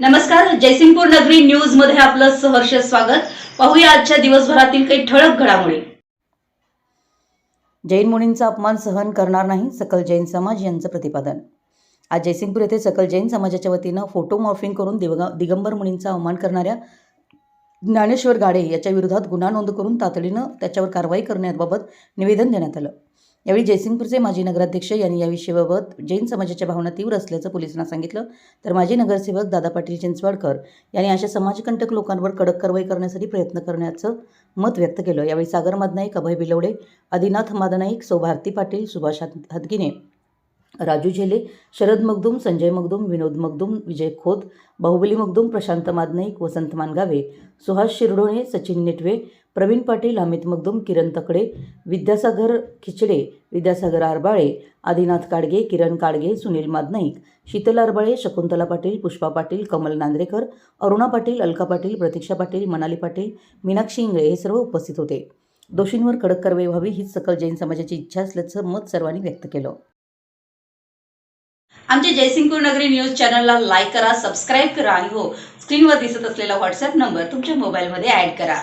नमस्कार जयसिंगपूर नगरी न्यूजमध्ये आपलं सहर्ष स्वागत. पाहूया आजच्या दिवसभरातील काही ठळक घडामोडी. जैन मुनींचा अपमान सहन करणार नाही सकल जैन समाज यांचं प्रतिपादन. आज जयसिंगपूर येथे सकल जैन समाजाच्या वतीनं फोटो मॉर्फिंग करून दिवगा दिगंबर मुनींचा अवमान करणाऱ्या ज्ञानेश्वर गाडे याच्या विरोधात गुन्हा नोंद करून तातडीनं त्याच्यावर कारवाई करण्याबाबत निवेदन देण्यात आलं. यावेळी जयसिंगपूरचे माजी नगराध्यक्ष यांनी या विषयाबाबत जैन समाजाच्या भावना तीव्र असल्याचं पोलिसांना सांगितलं. तर माजी नगरसेवक दादा पाटील चिंचवाडकर यांनी अशा समाजकंटक लोकांवर कडक कारवाई करण्यासाठी प्रयत्न करण्याचं मत व्यक्त केलं. यावेळी सागर मदनाईक अभय बिलवडे आदिनाथ मादनाईक सौभारती पाटील सुभाष हदगिने राजू झेले शरद मगदूम संजय मगदूम विनोद मगदूम विजय खोत बाहुबली मगदूम प्रशांत मादनाईक वसंत मानगावे सुहास शिरडोणे सचिन नेटवे प्रवीण पाटील अमित मगदुम किरण तकडे विद्यासागर खिचडे विद्यासागर आरबाळे आदिनाथ काडगे किरण काडगे सुनील मादनाईक शीतल आरबाळे शकुंतला पाटील पुष्पा पाटील कमल नांद्रेकर अरुणा पाटील अलका पाटील प्रतीक्षा पाटील मनाली पाटील मीनाक्षी इंगळे हे सर्व उपस्थित होते. दोषींवर कडक कारवाई व्हावी हीच सकल जैन समाजाची इच्छा असल्याचं मत सर्वांनी व्यक्त केलं. आमच्या जयसिंगपूर नगरी न्यूज चॅनलला लाईक करा सबस्क्राईब करा आणि हो स्क्रीनवर दिसत असलेला व्हॉट्सअप नंबर तुमच्या मोबाईलमध्ये ऍड करा.